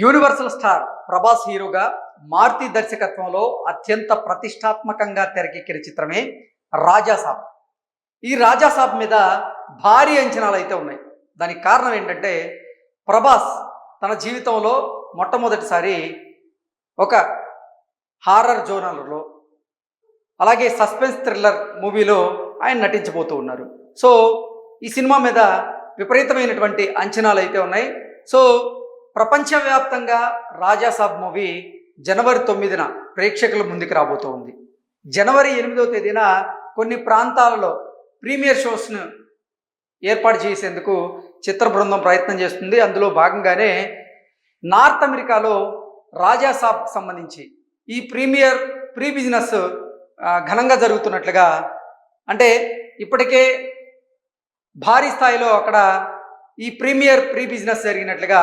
Universal star Prabhas హీరోగా మారుతి దర్శకత్వంలో అత్యంత ప్రతిష్టాత్మకంగా తెరకెక్కిన చిత్రమే రాజాసాబ్ ఈ రాజాసాబ్ మీద భారీ అంచనాలు అయితే ఉన్నాయి. దానికి కారణం ఏంటంటే ప్రభాస్ తన జీవితంలో మొట్టమొదటిసారి ఒక హారర్ జోనర్లో అలాగే సస్పెన్స్ థ్రిల్లర్ మూవీలో ఆయన నటించబోతూ ఉన్నారు. సో ఈ సినిమా మీద విపరీతమైనటువంటి అంచనాలు అయితే ఉన్నాయి. సో ప్రపంచవ్యాప్తంగా రాజాసాబ్ మూవీ జనవరి తొమ్మిదిన ప్రేక్షకుల ముందుకు రాబోతూ ఉంది. జనవరి ఎనిమిదో తేదీన కొన్ని ప్రాంతాలలో ప్రీమియర్ షోస్ను ఏర్పాటు చేసేందుకు చిత్ర బృందం ప్రయత్నం చేస్తుంది. అందులో భాగంగానే నార్త్ అమెరికాలో రాజాసాబ్కి సంబంధించి ఈ ప్రీమియర్ ప్రీ బిజినెస్ ఘనంగా జరుగుతున్నట్లుగా అంటే ఇప్పటికే భారీ స్థాయిలో అక్కడ ఈ ప్రీమియర్ ప్రీ బిజినెస్ జరిగినట్లుగా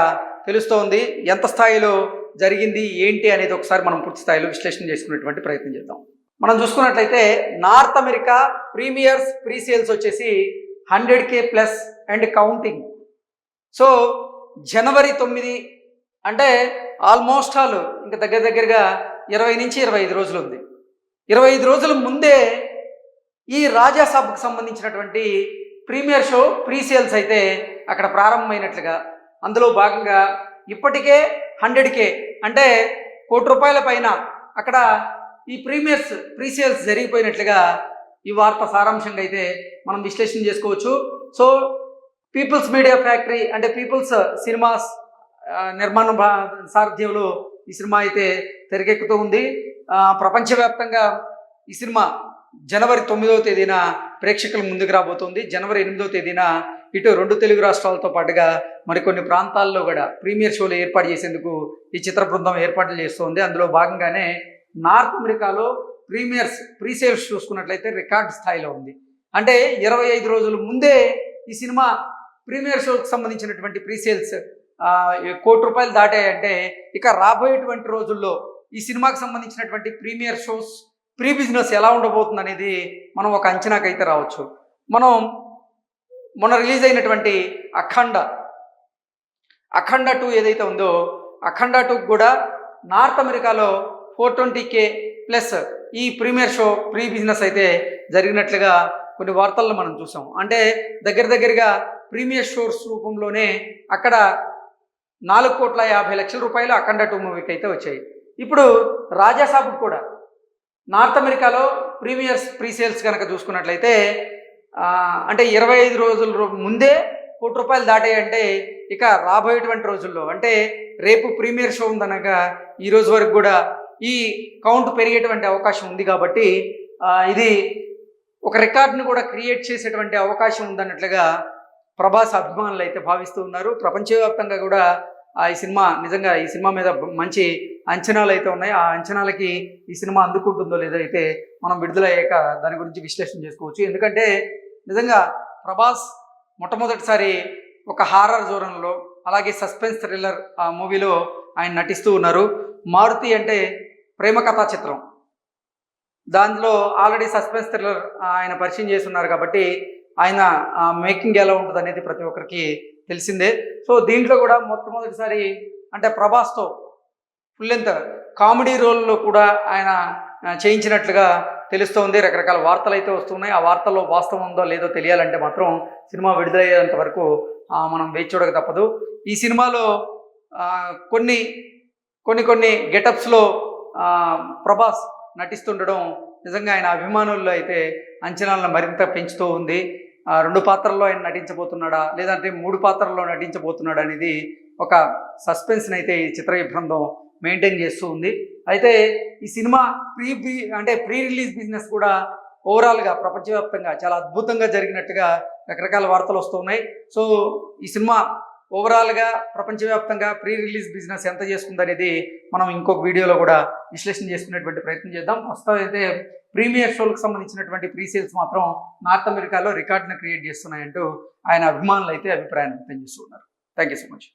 తెలుస్తోంది. ఎంత స్థాయిలో జరిగింది ఏంటి అనేది ఒకసారి మనం పూర్తి స్థాయిలో విశ్లేషణ చేసుకునేటువంటి ప్రయత్నం చేద్దాం. మనం చూసుకున్నట్లయితే North America premiers pre sales వచ్చేసి hundred K plus and counting. So జనవరి తొమ్మిది అంటే ఆల్మోస్ట్ ఆల్ ఇంకా దగ్గర దగ్గరగా ఇరవై నుంచి ఇరవై ఐదు రోజులు ఉంది. ఇరవై ఐదు రోజుల ముందే ఈ రాజాసభకు సంబంధించినటువంటి ప్రీమియర్ షో ప్రీ సేల్స్ అయితే అక్కడ ప్రారంభమైనట్లుగా అందులో భాగంగా ఇప్పటికే హండ్రెడ్ కే అంటే కోటి రూపాయల పైన అక్కడ ఈ ప్రీమియర్స్ ప్రీసేల్స్ జరిగిపోయినట్లుగా ఈ వార్త సారాంశంగా అయితే మనం విశ్లేషణ చేసుకోవచ్చు. సో పీపుల్స్ మీడియా ఫ్యాక్టరీ అంటే పీపుల్స్ సినిమాస్ నిర్మాణ సారథ్యంలో ఈ సినిమా అయితే తెరకెక్కుతూ ఉంది. ప్రపంచవ్యాప్తంగా ఈ సినిమా జనవరి తొమ్మిదవ తేదీన ప్రేక్షకుల ముందుకు రాబోతోంది. జనవరి ఎనిమిదవ తేదీన ఇటు రెండు తెలుగు రాష్ట్రాలతో పాటుగా మరికొన్ని ప్రాంతాల్లో కూడా ప్రీమియర్ షోలు ఏర్పాటు చేసేందుకు ఈ చిత్ర బృందం ఏర్పాట్లు చేస్తోంది. అందులో భాగంగానే నార్త్ అమెరికాలో ప్రీమియర్స్ ప్రీసేల్స్ చూసుకున్నట్లయితే రికార్డ్ స్థాయిలో ఉంది. అంటే ఇరవై ఐదు రోజుల ముందే ఈ సినిమా ప్రీమియర్ షోకి సంబంధించినటువంటి ప్రీసేల్స్ కోటి రూపాయలు దాటాయంటే ఇక రాబోయేటువంటి రోజుల్లో ఈ సినిమాకి సంబంధించినటువంటి ప్రీమియర్ షోస్ ప్రీ బిజినెస్ ఎలా ఉండబోతుంది అనేది మనం ఒక అంచనాకైతే రావచ్చు. మనం మొన్న రిలీజ్ అయినటువంటి అఖండ అఖండ టూ ఏదైతే ఉందో అఖండ టూ కూడా నార్త్ అమెరికాలో ఫోర్ ట్వంటీ కే ప్లస్ ఈ ప్రీమియర్ షో ప్రీ బిజినెస్ అయితే జరిగినట్లుగా కొన్ని వార్తల్లో మనం చూసాం. అంటే దగ్గర దగ్గరగా ప్రీమియర్ షోర్స్ రూపంలోనే అక్కడ నాలుగు కోట్ల యాభై లక్షల రూపాయలు అఖండ టూ మూవీకి అయితే వచ్చాయి. ఇప్పుడు రాజాసాబ్ కూడా నార్త్ అమెరికాలో ప్రీమియర్స్ ప్రీసేల్స్ కనుక చూసుకున్నట్లయితే అంటే ఇరవై ఐదు రోజుల ముందే కోటి రూపాయలు దాటాయంటే ఇక రాబోయేటువంటి రోజుల్లో అంటే రేపు ప్రీమియర్ షో ఉందనగా ఈ రోజు వరకు కూడా ఈ కౌంట్ పెరిగేటువంటి అవకాశం ఉంది కాబట్టి ఇది ఒక రికార్డును కూడా క్రియేట్ చేసేటువంటి అవకాశం ఉందన్నట్లుగా ప్రభాస్ అభిమానులు అయితే భావిస్తూ ఉన్నారు. ప్రపంచవ్యాప్తంగా కూడా ఆ ఈ సినిమా నిజంగా ఈ సినిమా మీద మంచి అంచనాలు అయితే ఉన్నాయి. ఆ అంచనాలకి ఈ సినిమా అందుకుంటుందో లేదో అయితే మనం విడుదలయ్యాక దాని గురించి విశ్లేషణ చేసుకోవచ్చు. ఎందుకంటే నిజంగా ప్రభాస్ మొట్టమొదటిసారి ఒక హారర్ జోరంలో అలాగే సస్పెన్స్ థ్రిల్లర్ ఆ మూవీలో ఆయన నటిస్తూ ఉన్నారు. మారుతి అంటే ప్రేమ కథా చిత్రం. దానిలో ఆల్రెడీ సస్పెన్స్ థ్రిల్లర్ ఆయన పరిచయం చేసి ఉన్నారు కాబట్టి ఆయన మేకింగ్ ఎలా ఉంటుంది అనేది ప్రతి ఒక్కరికి తెలిసిందే. సో దీంట్లో కూడా మొట్టమొదటిసారి అంటే ప్రభాస్తో ఫుల్ లెంత్ కామెడీ రోల్లో కూడా ఆయన చేయించినట్లుగా తెలుస్తోంది. రకరకాల వార్తలు అయితే వస్తున్నాయి. ఆ వార్తల్లో వాస్తవం ఉందో లేదో తెలియాలంటే మాత్రం సినిమా విడుదలయ్యేంత వరకు మనం వేచి చూడక తప్పదు. ఈ సినిమాలో కొన్ని కొన్ని కొన్ని గెటప్స్లో ప్రభాస్ నటిస్తుండడం నిజంగా ఆయన అభిమానుల్లో అయితే అంచనాలను మరింత పెంచుతూ ఉంది. రెండు పాత్రల్లో ఆయన నటించబోతున్నాడా లేదంటే మూడు పాత్రల్లో నటించబోతున్నాడా అనేది ఒక సస్పెన్స్ని అయితే ఈ చిత్ర బృందం మెయింటైన్ చేస్తూ ఉంది. అయితే ఈ సినిమా ప్రీ ప్రీ అంటే ప్రీ రిలీజ్ బిజినెస్ కూడా ఓవరాల్గా ప్రపంచవ్యాప్తంగా చాలా అద్భుతంగా జరిగినట్టుగా రకరకాల వార్తలు వస్తున్నాయి సో ఈ సినిమా ఓవరాల్గా ప్రపంచవ్యాప్తంగా ప్రీ రిలీజ్ బిజినెస్ ఎంత చేస్తుంది అనేది మనం ఇంకొక వీడియోలో కూడా విశ్లేషణ చేసుకునేటువంటి ప్రయత్నం చేద్దాం. ప్రస్తుతం అయితే ప్రీమియర్ షోలకు సంబంధించినటువంటి ప్రీ సేల్స్ మాత్రం నార్త్ అమెరికాలో రికార్డును క్రియేట్ చేస్తున్నాయంటూ ఆయన అభిమానులు అయితే అభిప్రాయాన్ని వ్యక్తం చేస్తున్నారు థ్యాంక్ యూ సో మచ్.